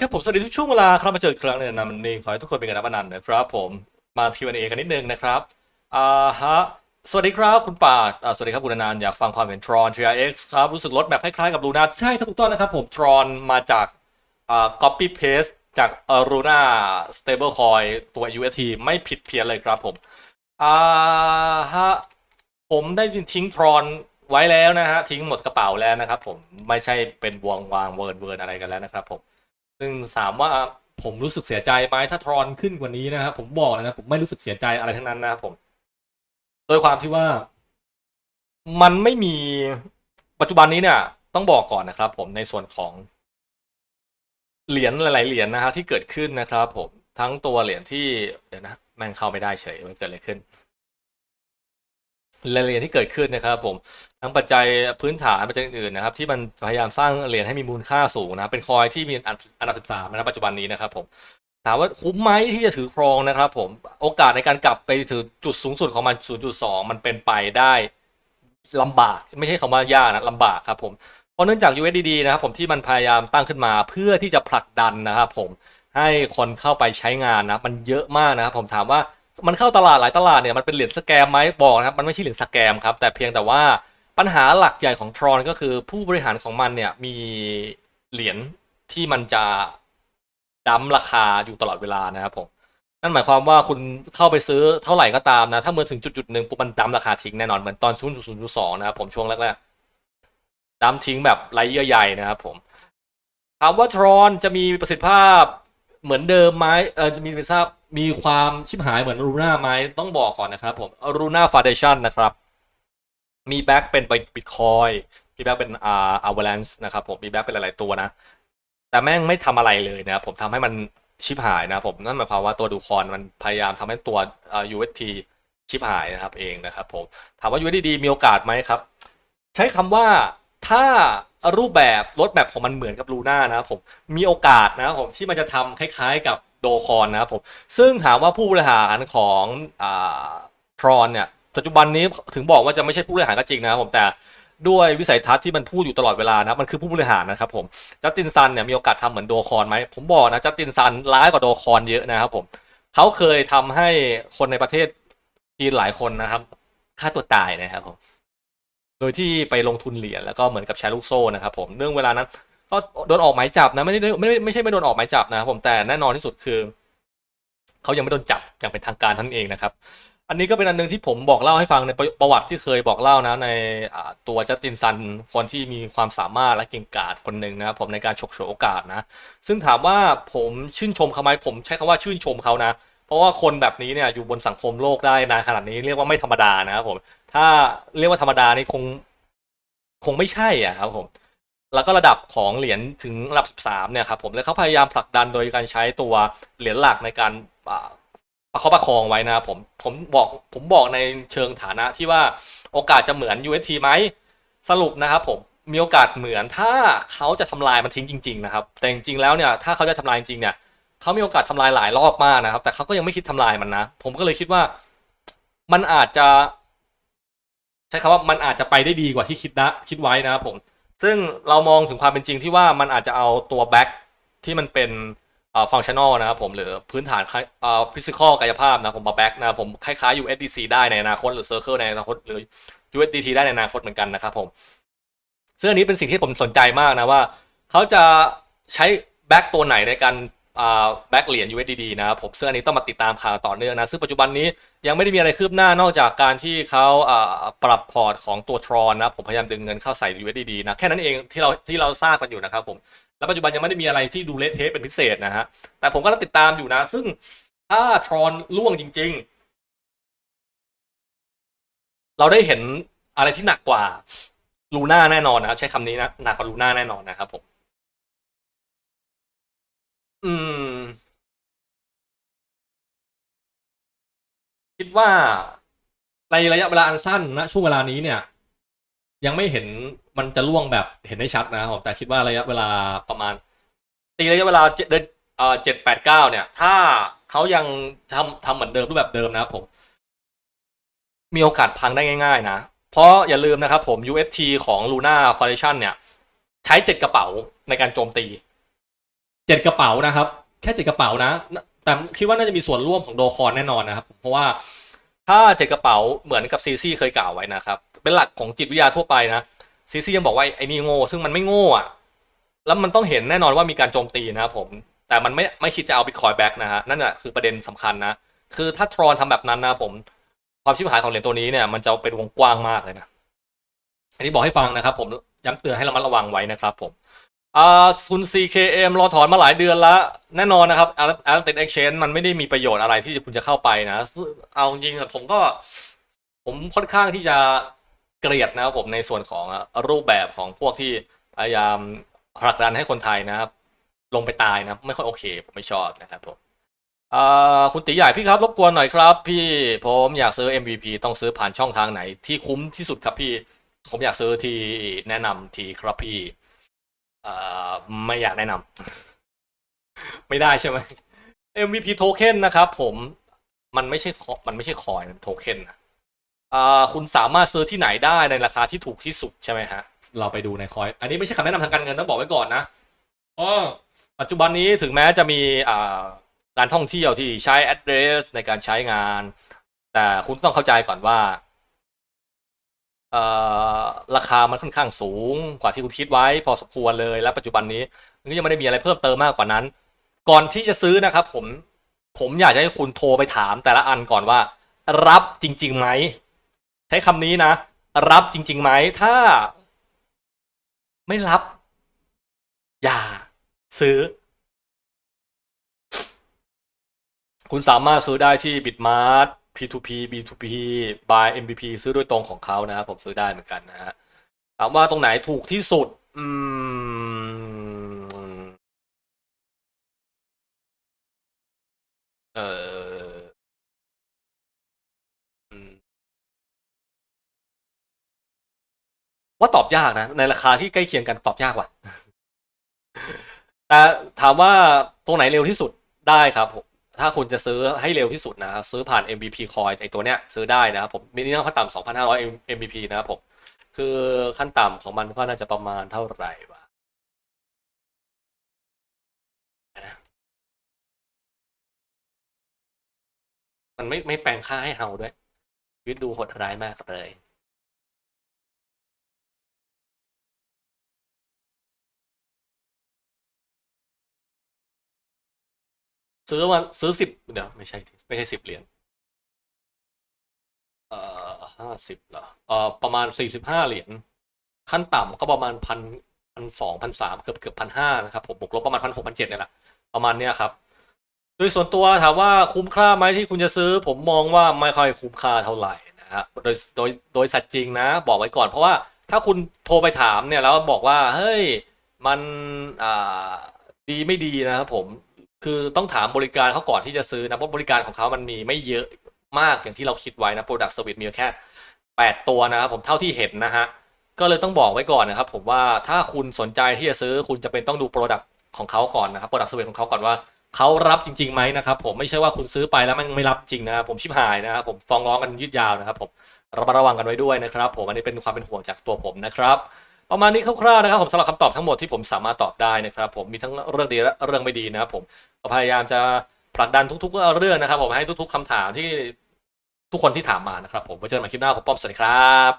ครับผมสวัสดีทุกช่วงเวลาครับมาเจออีกครั้งหนึงนะมันเองขอให้ทุกคนเป็นกันนับนันต์นะครับผมมา Q&A กันนิดนึงนะครับอ่าฮะสวัสดีครับคุณป่าดอ่าสวัสดีครับคุณอนันต์อยากฟังความเห็นทรอน TRX ครับรู้สึกรถแบบคล้ายๆกับลูน่าใช่ถูกต้องนะครับผมทรอนมาจากอ่า copy paste จากเอ่อ Luna stablecoin ตัว UST ไม่ผิดเพี้ยนเลยครับผมอ่าฮะผมได้ทิ้งทรอนไว้แล้วนะฮะทิ้งหมดกระเป๋าแล้วนะครับผมไม่ใช่เป็นวงวางเวิร์นเวิร์นอะไรกันแล้วนะครับผม ซึ่งถามว่าผมรู้สึกเสียใจไหมถ้าทรอนขึ้นกว่านี้นะครับผมบอกเลยนะผมไม่รู้สึกเสียใจอะไรทั้งนั้นนะครับผมโดยความที่ว่า มันไม่มีปัจจุบันนี้เนี่ย ต้องบอกก่อนนะครับ ผมในส่วนของเหรียญหลาย ๆ เหรียญนะฮะที่เกิดขึ้นนะครับ ผมทั้งตัวเหรียญที่เดี๋ยวนะแม่งเข้าไม่ได้เฉยมันเกิดอะไรขึ้น รายละเอียดที่เกิดขึ้นนะครับผมทั้งปัจจัยพื้นฐานปัจจัยอื่นๆนะครับที่มันพยายามสร้างเหรียญให้มีมูลค่าสูงนะครับเป็นคอยที่มีอันอันดับ 13นะครับปัจจุบันนี้นะครับผมถามว่าคุ้มไหมที่จะถือครองนะครับผมโอกาสในการกลับไปถือจุดสูงสุดของมัน 0.2 มันเป็นไปได้ลำบากไม่ใช่คำว่ายากนะลำบากครับผมเพราะเนื่องจาก USDD นะครับผมที่มันพยายามตั้งขึ้นมาเพื่อที่จะผลักดันนะครับผมให้คนเข้าไปใช้งานนะมันเยอะมากนะครับผมถามว่า มันเข้าตลาดหลายตลาดเนี่ยมันเป็นเหรียญสแกมไหมบอกนะครับมันไม่ใช่เหรียญสแกมครับแต่เพียงแต่ว่าปัญหาหลักใหญ่ของทรอนก็คือผู้บริหารของมันเนี่ยมีเหรียญที่มันจะดั้มราคาอยู่ตลอดเวลานะครับผมนั่นหมายความว่าคุณเข้าไปซื้อเท่าไหร่ก็ตามนะ ถ้าเมื่อถึงจุดจุดหนึ่งปุ๊บมันดั้มราคาทิ้งแน่นอนเหมือนตอน0 0 0 2นย์สองนะครับผมช่วงแรกๆดั้มทิ้งแบบไรเยื่อใยนะครับผมถามว่าทรอนจะมีประสิทธิภาพ เหมือนเดิมไหมเออจะมีปรทธิภาพมีความชิบหายเหมือนรูน่าไหมต้องบอกก่อนนะครับผมรูน่าฟาเดชันนะครับ มีแบ็กเป็นบิตคอยมีแบ็กเป็นอ่าอเวลนซ์นะครับผมมีแบ็กเป็นหลาย ๆ ตัวนะ แต่แม่งไม่ทำอะไรเลยนะครับผมทำให้มันชิบหายนะผมนั่นหมายความว่าตัวดูคอนมันพยายามทำให้ตัวอ่อ UST ชิบหายนะครับเองนะครับผมถามว่า USDD มีโอกาสไหมครับ ใช้คำว่าถ้า รูปแบบรถแบบของมันเหมือนกับลูน่านะครับผมมีโอกาสนะครับผมที่มันจะทำคล้าย ๆ กับโดคอนนะครับผมซึ่งถามว่าผู้บริหารของอ่าทรอนเนี่ยปัจจุบันนี้ถึงบอกว่าจะไม่ใช่ผู้บริหารก็จริงนะครับผมแต่ด้วยวิสัยทัศน์ที่มันพูดอยู่ตลอดเวลานะมันคือผู้บริหารนะครับผมจัสตินซันเนี่ยมีโอกาสทำเหมือนโดคอนไหมผมบอกนะจัสตินซันร้ายกว่าโดคอนเยอะนะครับผมเขาเคยทำให้คนในประเทศจีนหลายคนนะครับฆ่าตัวตายนะครับผม โดยที่ไปลงทุนเหรียญแล้วก็เหมือนกับแชร์ลูกโซ่นะครับผมเรื่องเวลานั้นก็โดนออกหมายจับนะไม่ได้ไม่ได้ไม่ใช่ไม่โดนออกหมายจับนะครับผมแต่แน่นอนที่สุดคือเขายังไม่โดนจับอย่างเป็นทางการท่านเองนะครับ อันนี้ก็เป็นอันหนึงที่ผมบอกเล่าให้ฟังในประวัติที่เคยบอกเล่านะในตัวจัสตินซันคนที่มีความสามารถและเก่งกาจคนหนึ่งนะครับผมในการฉกฉวยโอกาสนะ ซึ่งถามว่าผมชื่นชมเขาไหมผมใช้คำว่าชื่นชมเขานะ เพราะว่าคนแบบนี้เนี่ยอยู่บนสังคมโลกได้นานขนาดนี้เรียกว่าไม่ธรรมดานะครับผม ถ้าเรียกว่าธรรมดานี่คงคงไม่ใช่อะครับผม แล้วก็ระดับของเหรียญถึงระดับ13เนี่ยครับผมแล้วเขาพยายามผลักดันโดยการใช้ตัวเหรียญหลักในการประคับประคองไว้นะผมผมบอกผมบอกในเชิงฐานะที่ว่าโอกาสจะเหมือน UST ไหมสรุปนะครับผมมีโอกาสเหมือนถ้าเขาจะทำลายมันทิ้งจริง ๆ นะครับ แต่จริงๆแล้วเนี่ยถ้าเขาจะทำลายจริงเนี่ยเขามีโอกาสทำลายหลายรอบมากนะครับ แต่เขาก็ยังไม่คิดทำลายมันนะ ผมก็เลยคิดว่ามันอาจจะ ใช้คำว่ามันอาจจะไปได้ดีกว่าที่คิดนะคิดไว้นะครับผม ซึ่งเรามองถึงความเป็นจริงที่ว่ามันอาจจะเอาตัวแบ็กที่มันเป็นฟังชั่นอลนะครับผมหรือพื้นฐานฟิสิกอลกายภาพนะผมมาแบ็กนะผมคล้ายๆ USDC ได้ในอนาคตหรือ Circle ในอนาคตหรือ USDT ได้ในอนาคตเหมือนกันนะครับผมซึ่งอันนี้เป็นสิ่งที่ผมสนใจมากนะว่า เขาจะใช้แบ็กตัวไหนในการ แบ็กเหรียญ USDD นะครับผมซึ่งอันนี้ต้องมาติดตามข่าวต่อเนื่องนะ ซึ่งปัจจุบันนี้ยังไม่ได้มีอะไรคืบหน้านอกจากการที่เขาปรับพอร์ตของตัวทรอนนะผมพยายามดึงเงินเข้าใส่ USDD นะแค่นั้นเองที่เราที่เราทราบกันอยู่นะครับผมแล้วปัจจุบันยังไม่ได้มีอะไรที่ดูเละเทะเป็นพิเศษนะฮะแต่ผมก็ติดตามอยู่นะ ซึ่งถ้าทรอนล่วงจริง ๆ เราได้เห็นอะไรที่หนักกว่าลูน่าแน่นอนนะครับใช้คำนี้นะหนักกว่าลูน่าแน่นอนนะครับผม อืม คิดว่า ในระยะเวลาอันสั้นนะช่วงเวลานี้เนี่ย ยังไม่เห็นมันจะล่วงแบบเห็นได้ชัดนะครับผมแต่คิดว่าระยะเวลาประมาณ ตีระยะเวลาเจ็ดเดือนเอ่อเจ็ดแปดเก้าเนี่ย ถ้าเขายังทำทำเหมือนเดิมรูปแบบเดิมนะครับผม มีโอกาสพังได้ง่าย ๆ นะ เพราะอย่าลืมนะครับผม UST ของ Luna Foundation เนี่ย ใช้เจ็ดกระเป๋าในการโจมตี เจ็ดกระเป๋านะครับ แค่เจ็ดกระเป๋านะ แต่คิดว่าน่าจะมีส่วนร่วมของโดคอนแน่นอนนะครับ เพราะว่าถ้าเจ็ดกระเป๋าเหมือนกับซีซี่เคยกล่าวไว้นะครับ เป็นหลักของจิตวิทยาทั่วไปนะซีซี่ยังบอกว่าไอ้นี่โง่ซึ่งมันไม่โง่อะแล้วมันต้องเห็นแน่นอนว่ามีการโจมตีนะครับผมแต่มันไม่ไม่คิดจะเอาบิตคอยแบ็กนะฮะนั่นแหะคือประเด็นสำคัญนะ คือถ้าทรอนทำแบบนั้นนะผม ความชิบหายของเหรียญตัวนี้เนี่ย มันจะเป็นวงกว้างมากเลยนะ อันนี้บอกให้ฟังนะครับ ผมย้ำเตือนให้ระมัดระวังไว้นะครับ ผม อ่าซุน CKM รอถอนมาหลายเดือนแล้วแน่นอนนะครับอาร์ตเต็กเอ็กชแนนมันไม่ได้มีประโยชน์อะไรที่คุณจะเข้าไปนะ เอาจริงผมก็ ผมค่อนข้างที่จะเกลียดนะครับผมในส่วนของรูปแบบของพวกที่พยายามผลักดันให้คนไทยนะครับ ลงไปตายนะ ไม่ค่อยโอเค ผมไม่ชอบนะครับผมคุณตีใหญ่พี่ครับ รบกวนหน่อยครับ พี่ผมอยากซื้อ MVP ต้องซื้อผ่านช่องทางไหน ที่คุ้มที่สุดครับพี่ ผมอยากซื้อที่แนะนำทีครับพี่ เอ่อไม่อยากแนะนำ ไม่ได้ใช่ไหม MVP โทเค็นนะครับผมมันไม่ใช่มันไม่ใช่คอยมันโทเค็นนะคุณสามารถซื้อที่ไหนได้ในราคาที่ถูกที่สุดใช่ไหมฮะ เราไปดูในคอย อันนี้ไม่ใช่คำแนะนำทางการเงินต้องบอกไว้ก่อนนะอ๋อปัจจุบันนี้ถึงแม้จะมีอ่าการท่องเที่ยวที่ใช้ address ในการใช้งาน แต่คุณต้องเข้าใจก่อนว่า ราคามันค่อนข้างสูงกว่าที่คุณคิดไว้พอสมควรเลยและปัจจุบันนี้มันก็ยังไม่ได้มีอะไรเพิ่มเติมมากกว่านั้น ก่อนที่จะซื้อนะครับ ผมผมอยากจะให้คุณโทรไปถามแต่ละอันก่อนว่า รับจริงๆไหมใช้คำนี้นะ รับจริงๆไหมถ้า ไม่รับ อย่าซื้อ คุณสามารถซื้อได้ที่ Bitmart P2P B2P Buy MVP ซื้อโดยตรงของเขานะครับผมซื้อได้เหมือนกันนะฮะถามว่าตรงไหนถูกที่สุด อืม เอออืมว่าตอบยากนะ ในราคาที่ใกล้เคียงกันตอบยากว่ะแต่ถามว่าตรงไหนเร็วที่สุดได้ครับผม ถ้าคุณจะซื้อให้เร็วที่สุดนะซื้อผ่าน MVP coin ไอตัวเนี้ยซื้อได้นะครับผมมินิมัมขั้นต่ำ2,500 MVP นะครับผม คือขั้นต่ำของมันก็น่าจะประมาณเท่าไหร่วะนะมันไม่ไม่แปลงค่าให้เฮาด้วยชีวิตดูโหดร้ายมากเลย ซื้อมาซื้อสิบเดี๋ยวไม่ใช่ไม่ใช่สิบเหรียญเอ่อห้าสิบเหรอเอ่อประมาณสี่สิบห้าเหรียญขั้นต่ำก็ประมาณพันพันสองพันสามเกือบเกือบพันห้านะครับผมบวกลบประมาณพันหกพันเจ็ดเนี่ยแหละประมาณเนี้ยครับโดยส่วนตัวถามว่าคุ้มค่าไหมที่คุณจะซื้อ ผมมองว่าไม่ค่อยคุ้มค่าเท่าไหร่นะฮะโดยโดยโดยสัตว์จริงนะ บอกไว้ก่อนเพราะว่าถ้าคุณโทรไปถามเนี่ยแล้วบอกว่าเฮ้ยมันอ่าดีไม่ดีนะครับผม คือต้องถามบริการเขาก่อนที่จะซื้อนะเพราะบริการของเขามันมีไม่เยอะมากอย่างที่เราคิดไว้นะ Product Service มีแค่ 8 ตัวนะครับผมเท่าที่เห็นนะฮะก็เลยต้องบอกไว้ก่อนนะครับผมว่าถ้าคุณสนใจที่จะซื้อคุณจะเป็นต้องดู Product ของเขาก่อนนะครับ Product Service ของเขาก่อนว่าเขารับจริงๆไหมนะครับผมไม่ใช่ว่าคุณซื้อไปแล้วมันไม่รับจริงนะครับผมชิบหายนะครับผมฟ้องร้องกันยืดยาวนะครับผมระมัดระวังกันไว้ด้วยนะครับ ผมอันนี้เป็นความเป็นห่วงจากตัวผมนะครับ ประมาณนี้คร่าวๆนะครับผมสำหรับคำตอบทั้งหมดที่ผมสามารถตอบได้นะครับผมมีทั้งเรื่องดีและเรื่องไม่ดีนะครับผมก็พยายามจะผลักดันทุก ๆ เรื่องนะครับผมให้ทุก ๆคำถามที่ทุกคนที่ถามมานะครับผมไว้เจอกันใหม่คลิปหน้าผมป้อมสวัสดีครับ